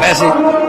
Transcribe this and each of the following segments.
ਪੈਸੇ।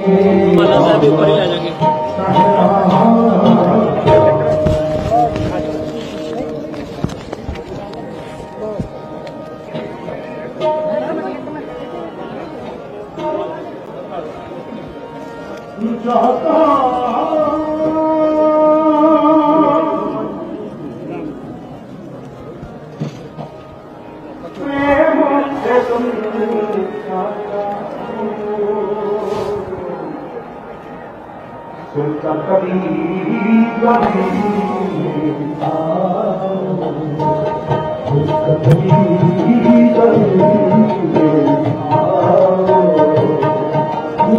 ਮਾਲਾ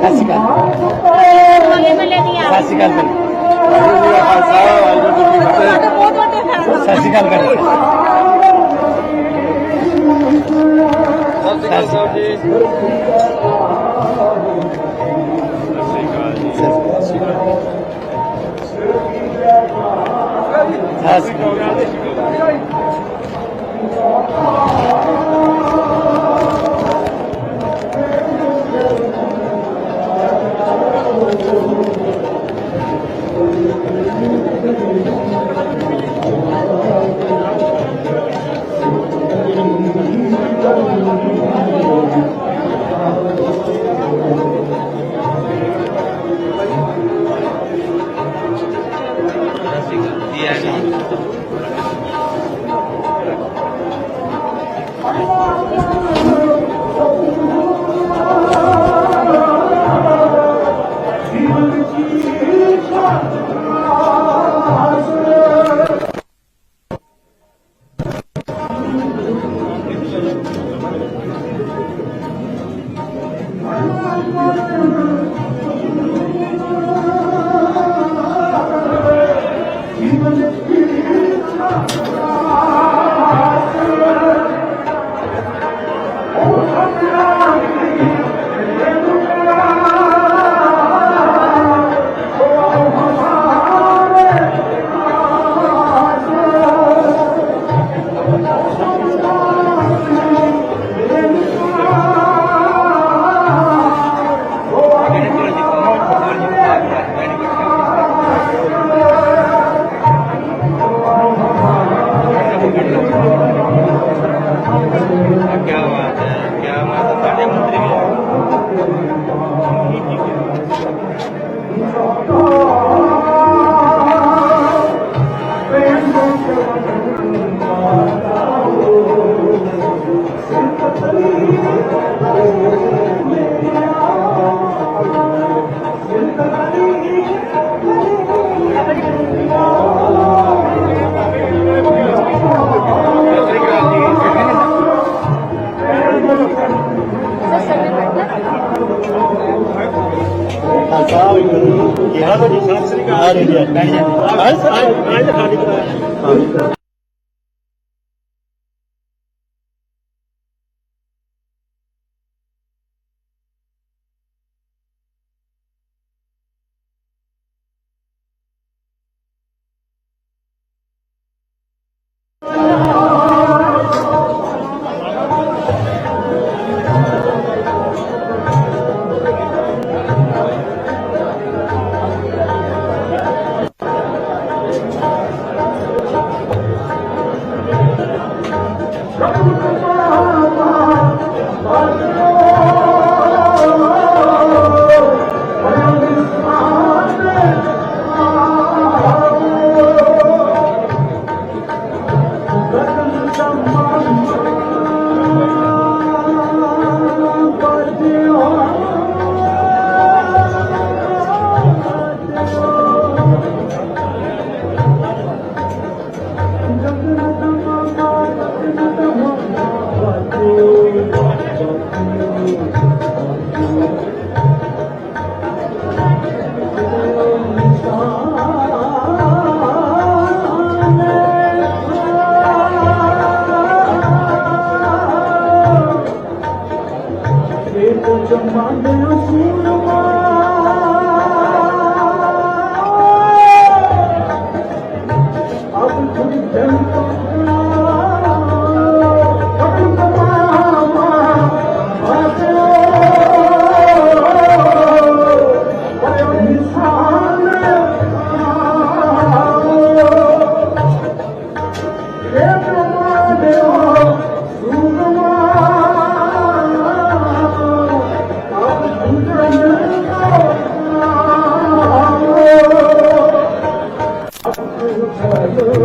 ਸਤਿ ਸ਼੍ਰੀ ਅਕਾਲ। ਸਤਿ ਸ਼੍ਰੀ ਅਕਾਲ। ਸਤਿ ਸ਼੍ਰੀ ਅਕਾਲ। ਹਾਂ ਸਤਿ ਸ਼੍ਰੀ ਅਕਾਲ ਜੀ ਸਤਿ ਸ਼੍ਰੀ ਅਕਾਲ ਸਤਿ ਸ਼੍ਰੀ ਅਕਾਲ Gracias. ਸਤਿ ਸ੍ਰੀ ਅਕਾਲ ਜੀ ਬੈਠ Come on, जला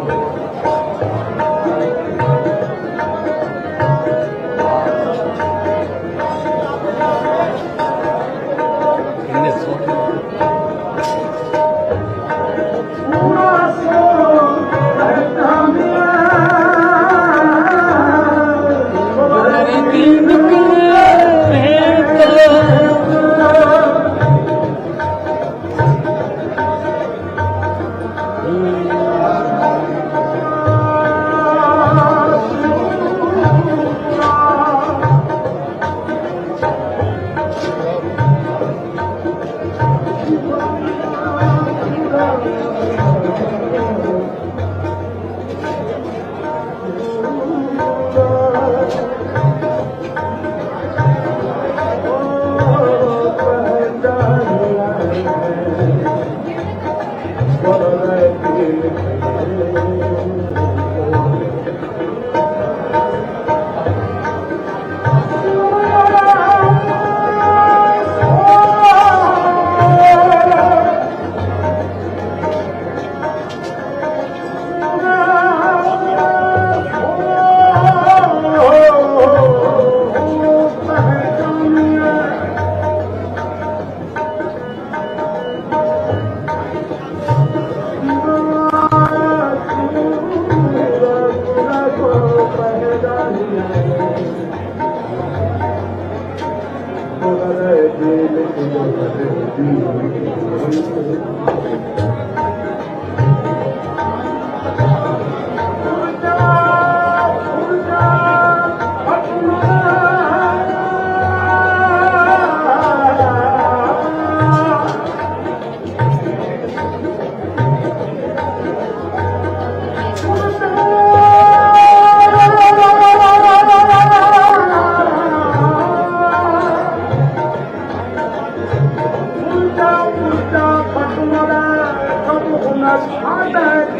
Amen.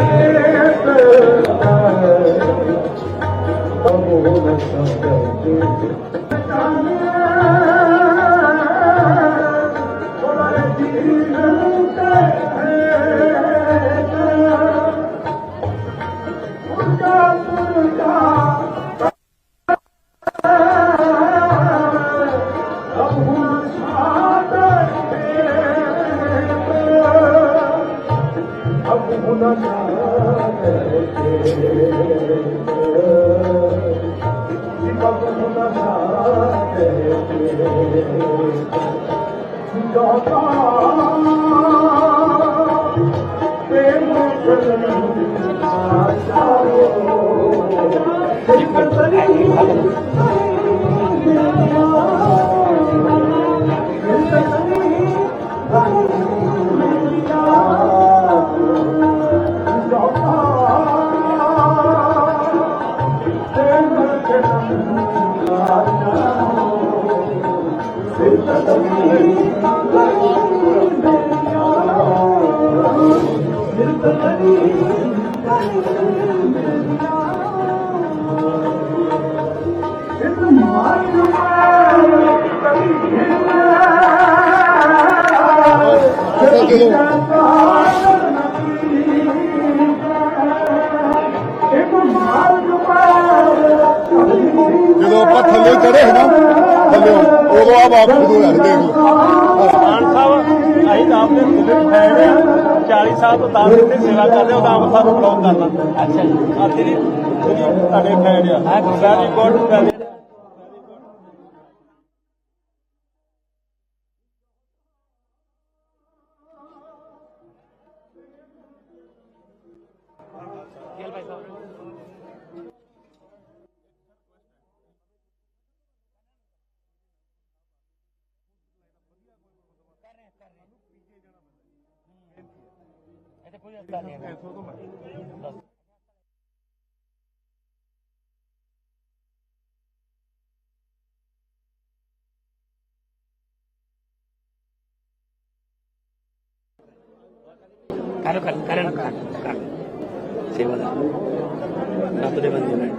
ਜਾ ਅੱਜ ਅੱਜ ਖਾਲੀ جوتا رے ਜਦੋਂ ਆਪਾਂ ਥੱਲੇ ਚੜੇ ਹੈ ਨਾ ਥੱਲੇ। ਉਦੋਂ ਆ ਵਾਪਸ ਉਦੋਂ ਯਾਰ ਦੇਖ ਲਓ ਮਾਨ ਸਾਹਿਬ ਅਸੀਂ ਤਾਂ ਆਪਣੇ ਜ਼ਿਲ੍ਹੇ ਫੈਨ ਆ 40 ਸਾਲ ਤੋਂ ਤਾਂ ਇੱਥੇ ਸੇਵਾ ਕਰਦੇ ਹਾਂ ਤਾਂ ਆਪ ਸਾਨੂੰ ਬਲੌਗ ਕਰਨਾ ਅੱਛਾ ਜੀ। ਆ ਤੇਰੀ ਤੁਹਾਡੇ ਫੈਨ ਆ ਵੈਰੀ ਗੁੱਡ ਵੈਰੀ ਕਰ ਕਰ ਕਰਨ ਕਰ ਕਰ ਸੇਵਾ ਦਾ ਰੱਬ ਦੇ ਬੰਦੇ ਨੇ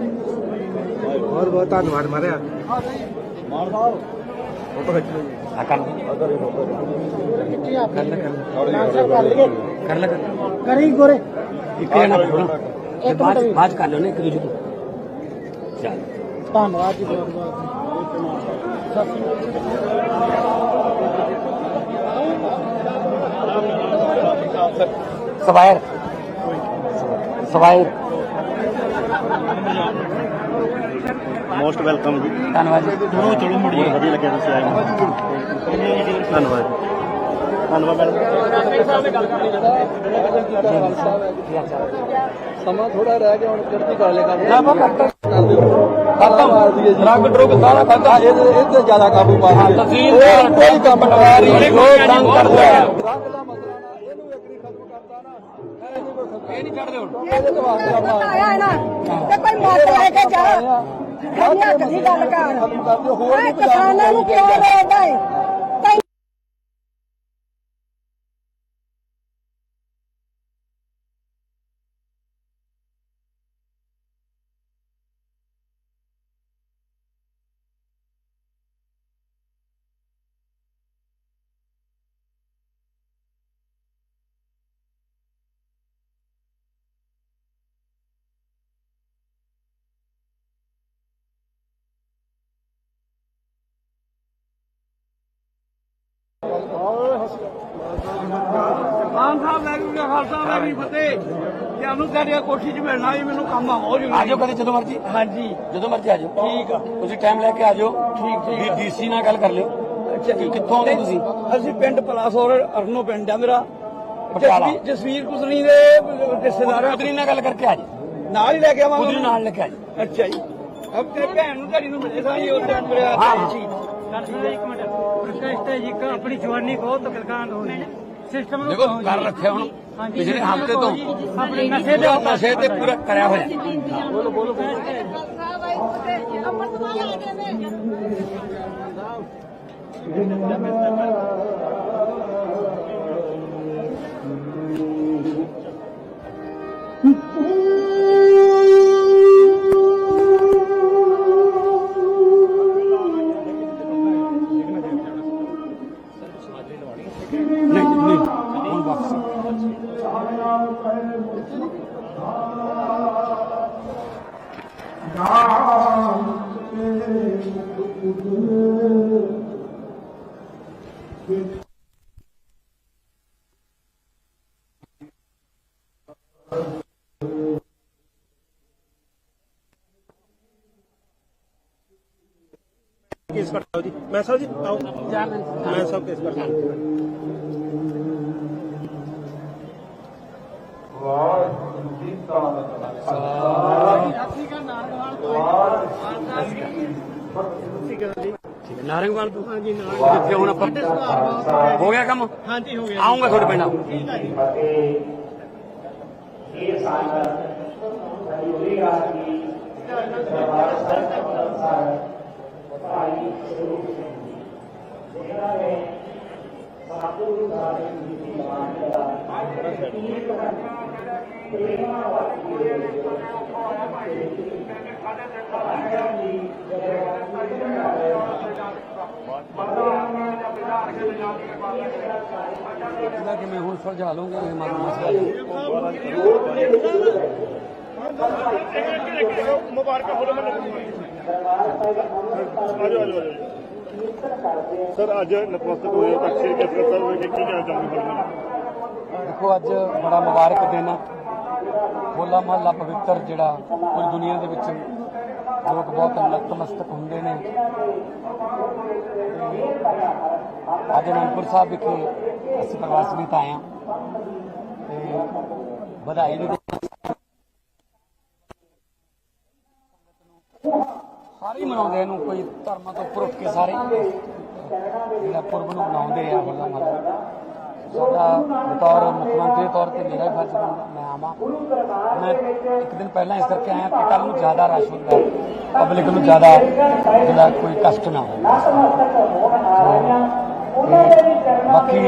ਬਹੁਤ ਬਹੁਤ ਧੰਨਵਾਦ ਮਾਰਿਆ ਆ ਕਰ ਕਰ ਲੈ ਕਰ ਲੈ ਕਰ ਲੈ ਕਰੀ ਗੋਰੇ ਇੱਕ ਜਣਾ ਕਰੋ ਇੱਕ ਬਾਅਦ ਬਾਅਦ 'ਚ ਕਰ ਲਓ ਨਾ ਇੱਕ ਦੂਜੇ ਨੂੰ ਚੱਲ ਧੰਨਵਾਦ ਜੀ ਬਹੁਤ ਬਹੁਤ ਸਵਾਇਰ ਸਵਾਇਰ ਮੋਸਟ ਵੈਲਕਮ ਜੀ ਧੰਨਵਾਦ ਜੀ ਚਲੋ ਚਲੋ ਮੁੜੀਏ ਵਧੀਆ ਲੱਗਿਆ ਤੁਸੀਂ ਆਏ ਨੂੰ। ਧੰਨਵਾਦ ਧੰਨਵਾਦ ਮੈਡਮ। ਸਮਾਂ ਥੋੜਾ ਰਹਿ ਗਿਆ ਹੁਣ ਚੜ੍ਹਦੀ ਕਰ ਲੈ ਕੰਮ ਖਤਮ। ਰੰਗ ਡਰੋਗ ਸਾਰਾ ਖਤਮ। ਇਹ ਇਹ ਤੇ ਜ਼ਿਆਦਾ ਕਾਬੂ ਪਾ ਰਹੀ ਤਹਿਸੀਲ ਕੋਈ ਕੰਮ ਨਵਾਰੀ ਬਹੁਤ ਤੰਗ ਕਰਦਾ ਹੈ ਕਰਤਾ ਇਹ ਨਹੀਂ ਛੱਡਦੇ ਹੁਣ। ਇਹਦੇ ਆਇਆ ਨਾ। ਤੇ ਕੋਈ ਮੱਤ ਲੈ ਕੇ ਜਾ। ਖੰਿਆ ਕਦੀ ਗੱਲ ਕਰ। ਕਿਸਾਨਾਂ ਨੂੰ ਕਿਉਂ ਰੋਕਦਾ ਹੈ? ਖਾਲਸਾ ਫਤਿਹ। ਜੇ ਉਹਨੂੰ ਕਹਿੰਦੇ ਕੋਠੀ 'ਚ ਮਿਲਣਾ ਵੀ ਮੈਨੂੰ ਕੰਮ ਆ ਬਹੁਤ ਜ਼ਰੂਰੀ ਆ ਜਾਓ ਕਦੇ ਜਦੋਂ ਮਰਜ਼ੀ। ਹਾਂਜੀ। ਜਦੋਂ ਮਰਜ਼ੀ ਆ ਜਾਓ ਠੀਕ ਆ। ਤੁਸੀਂ ਟਾਈਮ ਲੈ ਕੇ ਆ ਜਾਓ ਠੀਕ ਠੀਕ ਡੀਸੀ ਨਾਲ ਗੱਲ ਕਰ ਲਿਓ। ਅੱਛਾ ਜੀ। ਕਿੱਥੋਂ ਆਉਂਦੇ ਤੁਸੀਂ? ਅਸੀਂ ਪਿੰਡ ਪਲਾਸੌਰ ਅਰਨੋ ਪਿੰਡ ਆ ਮੇਰਾ। ਪਟਿਆਲਾ। ਜਸਵੀਰ- ਜਸਵੀਰ ਕੁਸਨੀ ਦੇ ਰਿਸ਼ਤੇਦਾਰ ਆ। ਕੁਦਰੀ ਨਾਲ ਗੱਲ ਕਰਕੇ ਆ ਜੀ ਨਾਲ ਹੀ ਲੈ ਕੇ ਆਵਾਂਗਾ ਕੁਦਰੀ ਨਾਲ ਲੈ ਕੇ ਆ ਜੀ ਅੱਛਾ ਜੀ। ਅਬ ਤੇਰੇ ਭੈਣ ਨੂੰ ਤੁਹਾਡੀ ਨੂੰ ਮਿਲੇ ਸਾਂ ਜੀ ਉਸ ਦਿਨ ਮੇਰੇ ਹਾਂ। ਜੀ। ਇੱਕ ਮਿੰਟ। ਪ੍ਰੋਟੈਸਟ ਹੈ ਜੀ ਆਪਣੀ ਜਵਾਨੀ ਕਹੋ ਤਾਂ ਗਲਕਾਂਡ ਹੋ ਰਹੀ ਹੈ ਸਿਸਟਮ ਨੂੰ ਦੇਖੋ। ਕਰ ਰੱਖਿਆ ਹੁਣ। ਪਿਛਲੇ ਹਫ਼ਤੇ ਤੋਂ। ਆਪਣੇ ਨਸ਼ੇ ਦੇ ਨਸ਼ੇ ਤੇ ਪੂਰਾ ਕਰਿਆ ਹੋਇਆ। ਅਮਰਤਪਾਲ ਆ ਗਏ ਨੇ। ਕੇਸ ਕਰਤਾ ਜੀ। ਮੈਂ ਸਾਹਿਬ ਜੀ ਆਓ। ਮੈਂ ਸਭ ਕੇਸ ਕਰਤਾ ਠੀਕ ਹੈ ਨਾਰੰਗਵਾਲ ਤੋਂ। ਹਾਂਜੀ ਨਾਰੰਗਵਾਲ ਜਿੱਥੇ ਹੁਣ ਆਪਾਂ ਹੋ ਗਿਆ ਕੰਮ? ਹਾਂਜੀ ਹੋ ਗਿਆ। ਆਉਂਗਾ ਤੁਹਾਡੇ ਪਿੰਡ ਇਹਦਾ ਕਿਵੇਂ ਹੁਣ ਸੁਲਝਾ ਲਓਗੇ ਇਹ ਮਸਲਾ ਮੁਬਾਰਕਾਂ ਹੋਲੇ ਮੈਨੂੰ ਆਜੋ ਆਜੋ ਆਜੋ ਸਰ ਅੱਜ ਨਤਮਸਤਕ ਹੋਏ ਹੋ ਤਾਂ ਸ਼੍ਰੀ ਕੇਸਗੜ੍ਹ ਸਾਹਿਬ ਵਿਖੇ ਕੀ ਕਹਿਣਾ ਚਾਹੁੰਦੇ ਹੋ? ਦੇਖੋ ਅੱਜ ਬੜਾ ਮੁਬਾਰਕ ਦਿਨ ਆ। ਹੋਲਾ ਮਹੱਲਾ ਪਵਿੱਤਰ ਜਿਹੜਾ ਪੂਰੀ ਦੁਨੀਆ ਦੇ ਵਿੱਚ ਲੋਕ ਬਹੁਤ ਨਤਮਸਤਕ ਹੁੰਦੇ ਨੇ। ਤੇ ਅੱਜ ਅਨੰਦਪੁਰ ਸਾਹਿਬ ਵਿਖੇ ਅਸੀਂ ਪ੍ਰਵਾਸ ਸਮੇਤ ਆਏ ਹਾਂ। ਤੇ ਵਧਾਈ ਵੀ ਦੇ ਹੀ ਮਨਾਉਂਦੇ ਇਹਨੂੰ ਕੋਈ ਧਰਮਾਂ ਤੋਂ ਉੱਪਰ ਉੱਠ ਕੇ ਸਾਰੇ। ਜਿਹੜਾ ਪੁਰਬ ਨੂੰ ਮਨਾਉਂਦੇ ਆ ਹੋਲਾ ਮਹੱਲਾ ਸਾਡਾ ਬਤੌਰ ਮੁੱਖ ਮੰਤਰੀ ਤੌਰ ਤੇ ਮੇਰਾ ਫਰਜ਼ ਬਣਦਾ ਮੈਂ ਆਵਾਂ। ਮੈਂ ਇੱਕ ਦਿਨ ਪਹਿਲਾਂ ਇਸ ਕਰਕੇ ਆਇਆ ਕਿ ਕੱਲ ਨੂੰ ਜ਼ਿਆਦਾ ਰਸ਼ ਹੁੰਦਾ ਪਬਲਿਕ ਨੂੰ ਜ਼ਿਆਦਾ ਜਿਹੜਾ ਕੋਈ ਕਸ਼ਟ ਨਾ ਹੋਵੇ। ਬਾਕੀ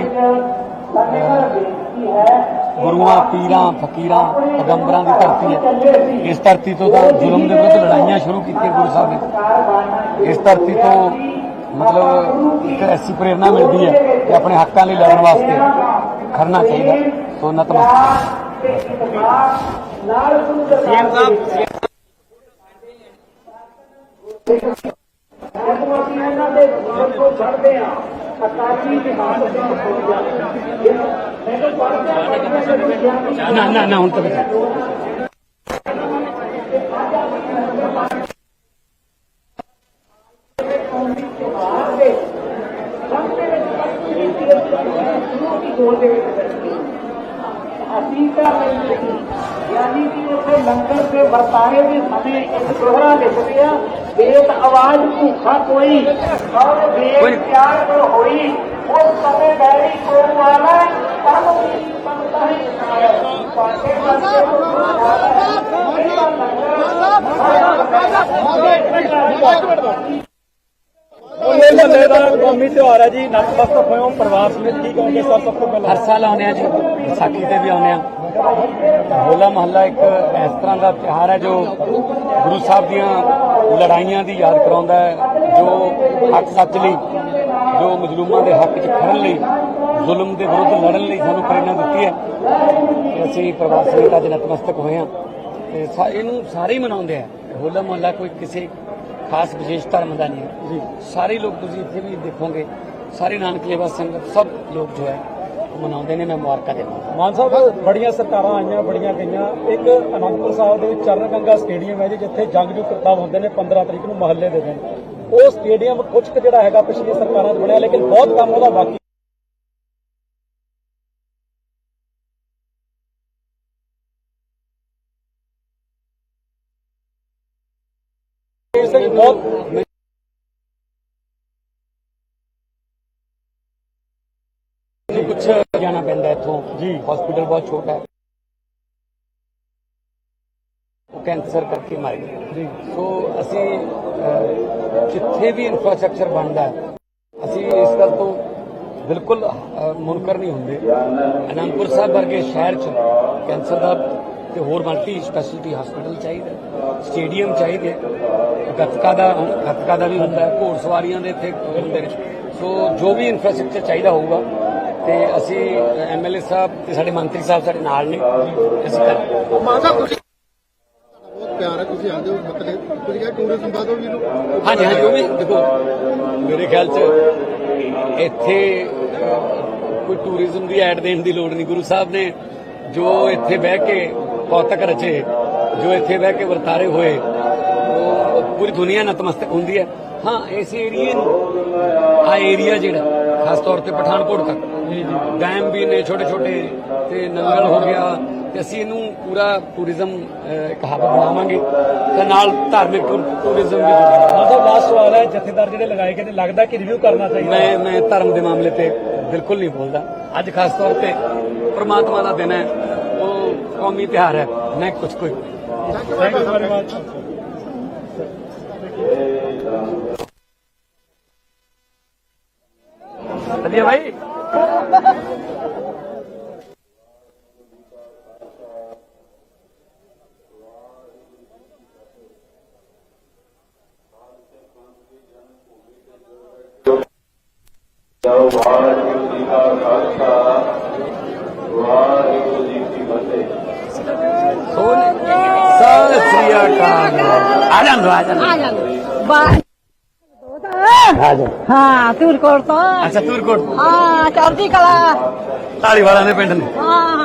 ਗੁਰੂਆਂ ਪੀਰਾਂ ਫਕੀਰਾਂ ਪੈਗੰਬਰਾਂ ਦੀ ਧਰਤੀ ਹੈ। ਇਸ ਧਰਤੀ ਤੋਂ ਤਾਂ ਜ਼ੁਲਮ ਦੇ ਵਿਰੁੱਧ ਲੜਾਈਆਂ ਸ਼ੁਰੂ ਕੀਤੀਆਂ ਗੁਰੂ ਸਾਹਿਬ ਨੇ। ਇਸ ਧਰਤੀ ਤੋਂ ਮਤਲਬ ਇੱਕ ਐਸੀ ਪ੍ਰੇਰਣਾ ਮਿਲਦੀ ਹੈ ਕਿ ਆਪਣੇ ਹੱਕਾਂ ਲਈ ਲੜਨ ਵਾਸਤੇ ਖੜਨਾ ਚਾਹੀਦਾ ਸੋ ਨਤਮਸਤਕ ਸੀਐਮ ਸਾਹਿਬ ਨਾ ਨਾ ਨਾ ਹੁਣ ਤੱਕ ਯਾਨੀ ਕਿ ਉੱਥੇ ਲੰਗਰ ਦੇ ਵਰਤਾਰੇ ਦੇ ਸਮੇਂ ਇੱਕ ਦੋਹਰਾ ਲਿਖਦੇ ਆ ਬੇਤ ਆਵਾਜ਼ ਭੁੱਖਾ ਕੋਈ ਔਰ ਬੇਤ ਪਿਆਰ ਕੋ ਹੋਈ ਉਸ ਸਮੇਂ ਬੈਰੀ ਕੋ ਵਾਲਾ ਤਨ ਵੀ ਸੰਤਾ ਹੀ। ਖਾਇਆ ਪਾਸੇ ਹੋਲੇ ਮਹੱਲੇ ਦਾ ਕੌਮੀ ਤਿਉਹਾਰ ਹੈ ਜੀ ਨਤਮਸਤਕ ਹੋਏ ਪਰਿਵਾਰ ਸਮੇਤ ਕੀ ਕਹੋਗੇ ਸਭ ਤੋਂ ਪਹਿਲਾਂ? ਹਰ ਸਾਲ ਆਉਂਦੇ ਆ ਜੀ, ਵਿਸਾਖੀ ਤੇ ਵੀ ਆਉਂਦੇ ਆ ਹੋਲਾ ਮਹੱਲਾ ਇੱਕ ਇਸ ਤਰ੍ਹਾਂ ਦਾ ਤਿਉਹਾਰ ਹੈ ਜੋ ਗੁਰੂ ਸਾਹਿਬ ਦੀਆਂ ਲੜਾਈਆਂ ਦੀ ਯਾਦ ਕਰਾਉਂਦਾ ਹੈ, ਜੋ ਹੱਕ ਸੱਚ ਲਈ, ਜੋ ਮਜ਼ਲੂਮਾਂ ਦੇ ਹੱਕ 'ਚ ਖੜਨ ਲਈ, ਜ਼ੁਲਮ ਦੇ ਵਿਰੁੱਧ ਲੜਨ ਲਈ ਸਾਨੂੰ ਪ੍ਰੇਰਣਾ ਦਿੱਤੀ ਹੈ। ਤੇ ਅਸੀਂ ਪਰਿਵਾਰ ਸਮੇਤ ਅੱਜ ਨਤਮਸਤਕ ਹੋਏ ਹਾਂ। ਤੇ ਇਹਨੂੰ ਸਾਰੇ ਹੀ ਮਨਾਉਂਦੇ ਆ। ਹੋਲਾ ਮਹੱਲਾ ਕੋਈ ਕਿਸੇ ਖਾਸ ਵਿਸ਼ੇਸ਼ ਧਰਮ ਦਾ ਨਹੀਂ ਹੈ। ਜੀ। ਸਾਰੇ ਲੋਕ ਤੁਸੀਂ ਇੱਥੇ ਵੀ ਦੇਖੋਗੇ ਸਾਰੇ ਨਾਨਕ ਲੇਵਾ ਸੰਗਤ ਸਭ ਲੋਕ ਜੋ ਹੈ ਮਨਾਉਂਦੇ ਨੇ ਮੈਂ ਮੁਬਾਰਕਾਂ ਦਿੰਦਾ ਮਾਨ ਸਾਹਿਬ ਬੜੀਆਂ ਸਰਕਾਰਾਂ ਆਈਆਂ ਬੜੀਆਂ ਗਈਆਂ। ਇੱਕ ਅਨੰਦਪੁਰ ਸਾਹਿਬ ਦੇ ਵਿੱਚ ਚਰਨ ਗੰਗਾ ਸਟੇਡੀਅਮ ਹੈ ਜੀ ਜਿੱਥੇ ਜੰਗਜੂ ਕਰਤੱਵ ਹੁੰਦੇ ਨੇ 15 ਤਰੀਕ ਨੂੰ ਮਹੱਲੇ ਦੇ ਦਿਨ। ਉਹ ਸਟੇਡੀਅਮ ਕੁਝ ਕੁ ਜਿਹੜਾ ਹੈਗਾ ਪਿਛਲੀ ਸਰਕਾਰਾਂ 'ਚ ਬਣਿਆ ਲੇਕਿਨ ਬਹੁਤ ਕੰਮ ਉਹਦਾ ਬਾਕੀ ਬਹੁਤ ਕੁਝ ਜਾਣਾ ਪੈਂਦਾ ਇੱਥੋਂ। ਜੀ। ਹਸਪੀਟਲ ਬਹੁਤ ਛੋਟਾ ਹੈ। ਉਹ ਕੈਂਸਰ ਕਰਕੇ ਮਰ ਗਿਆ ਜੀ। ਸੋ ਅਸੀਂ ਜਿੱਥੇ ਵੀ ਇਨਫਰਾਸਟ੍ਰਕਚਰ ਬਣਦਾ ਅਸੀਂ ਇਸ ਗੱਲ ਤੋਂ ਬਿਲਕੁਲ ਮੁਨਕਰ ਨਹੀਂ ਹੁੰਦੇ। ਅਨੰਦਪੁਰ ਸਾਹਿਬ ਵਰਗੇ ਸ਼ਹਿਰ 'ਚ ਕੈਂਸਰ ਦਾ ਤੇ ਹੋਰ ਮਲਟੀ ਸਪੈਸ਼ਲਿਟੀ ਹਸਪੀਟਲ ਚਾਹੀਦਾ ਸਟੇਡੀਅਮ ਚਾਹੀਦੇ। ਗੱਤਕਾ ਦਾ ਗੱਤਕਾ ਦਾ ਵੀ ਹੁੰਦਾ ਹੈ ਘੋੜ ਸਵਾਰੀਆਂ ਦੇ ਇੱਥੇ ਹੁੰਦੇ ਨੇ। ਸੋ ਜੋ ਵੀ ਇਨਫਰਾਸਟ੍ਰਕਚਰ ਚਾਹੀਦਾ ਹੋਊਗਾ ਤੇ ਅਸੀਂ ਐਮਐਲਏ ਸਾਹਿਬ ਤੇ ਸਾਡੇ ਮੰਤਰੀ ਸਾਹਿਬ ਸਾਡੇ ਨਾਲ ਨੇ ਅਸੀਂ ਬਹੁਤ ਪਿਆਰ ਹੈ ਤੁਸੀਂ ਆਉਂਦੇ ਹੋ ਮਤਲਬ ਤੁਸੀਂ ਕਿਹਾ ਟੂਰਿਜ਼ਮ ਬਾਦੋਂ ਵੀ ਹਾਂਜੀ ਹਾਂਜੀ ਉਹ ਵੀ ਦੇਖੋ ਮੇਰੇ ਖਿਆਲ ਚ ਇੱਥੇ ਕੋਈ ਟੂਰਿਜ਼ਮ ਦੀ ਐਡ ਦੇਣ ਦੀ ਲੋੜ ਨਹੀਂ। ਗੁਰੂ ਸਾਹਿਬ ਨੇ ਜੋ ਇੱਥੇ ਬਹਿ ਕੇ ਕੌਤਕ ਰਚੇ ਜੋ ਇੱਥੇ ਬਹਿ ਕੇ ਵਰਤਾਰੇ ਹੋਏ ਉਹ ਪੂਰੀ ਦੁਨੀਆ ਨਤਮਸਤਕ ਹੁੰਦੀ ਹੈ। ਹਾਂ ਇਸ ਏਰੀਏ ਨੂੰ ਆ ਏਰੀਆ ਜਿਹੜਾ ਖਾਸ ਤੌਰ ਤੇ ਪਠਾਨਕੋਟ ਤੱਕ ਡੈਮ ਵੀ ਨੇ ਛੋਟੇ ਛੋਟੇ ਤੇ ਨੰਗਲ ਹੋ ਗਿਆ ਤੇ ਅਸੀਂ ਇਹਨੂੰ ਪੂਰਾ ਟੂਰਿਜ਼ਮ ਇੱਕ ਹੱਬ ਬਣਾਵਾਂਗੇ। ਤੇ ਨਾਲ ਧਾਰਮਿਕ ਟੂਰਿਜ਼ਮ ਵੀ ਮਾਧਵ ਲਾਸਟ ਸਵਾਲ ਹੈ ਜਥੇਦਾਰ ਜਿਹੜੇ ਲਗਾਏ ਗਏ ਨੇ ਲੱਗਦਾ ਕਿ ਰਿਵਿਊ ਕਰਨਾ ਚਾਹੀਦਾ? ਮੈਂ ਮੈਂ ਧਰਮ ਦੇ ਮਾਮਲੇ ਤੇ ਬਿਲਕੁਲ ਨਹੀਂ ਬੋਲਦਾ। ਅੱਜ ਖਾਸ ਤੌਰ ਤੇ ਪ੍ਰਮਾਤਮਾ ਦਾ ਦਿਨ ਹੈ। ਉਹ ਕੌਮੀ ਤਿਉਹਾਰ ਹੈ ਮੈਂ ਕੁਝ ਕੋਈ ਥੈਂਕ ਯੂ ਵੈਰੀ ਮਚ ਵਧੀਆ ਭਾਈ ਵਾਹਿਗੁਰੂ ਜੀ ਕਾ ਖਾਲਸਾ ਵਾਹਿਗੁਰੂ ਜੀ ਕੀ ਫਤਿਹ ਸੋਨੇ ਸਤਿ ਸ੍ਰੀ ਅਕਾਲ ਆ ਜਾਂਦੋ ਆ ਜਾਂਦੋ ਹਾਂ ਤੂਰ ਕੋਲ ਤੋਂ। ਅੱਛਾ ਤੂਰਕੋਟ ਹਾਂ ਚੜ੍ਹਦੀ ਕਲਾ। ਢਾਲੀ ਵਾਲਿਆਂ ਦੇ ਪਿੰਡ ਨੇ। ਹਾਂ।